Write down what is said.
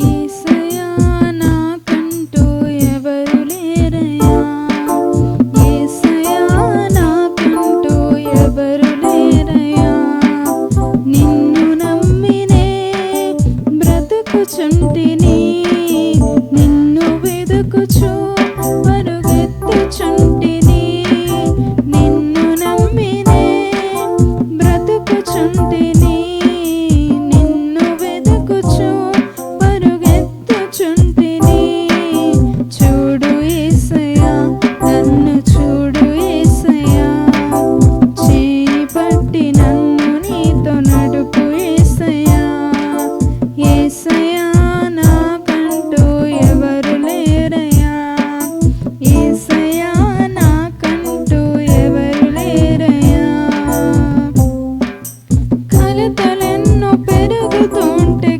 You. పెరుగుతుంటే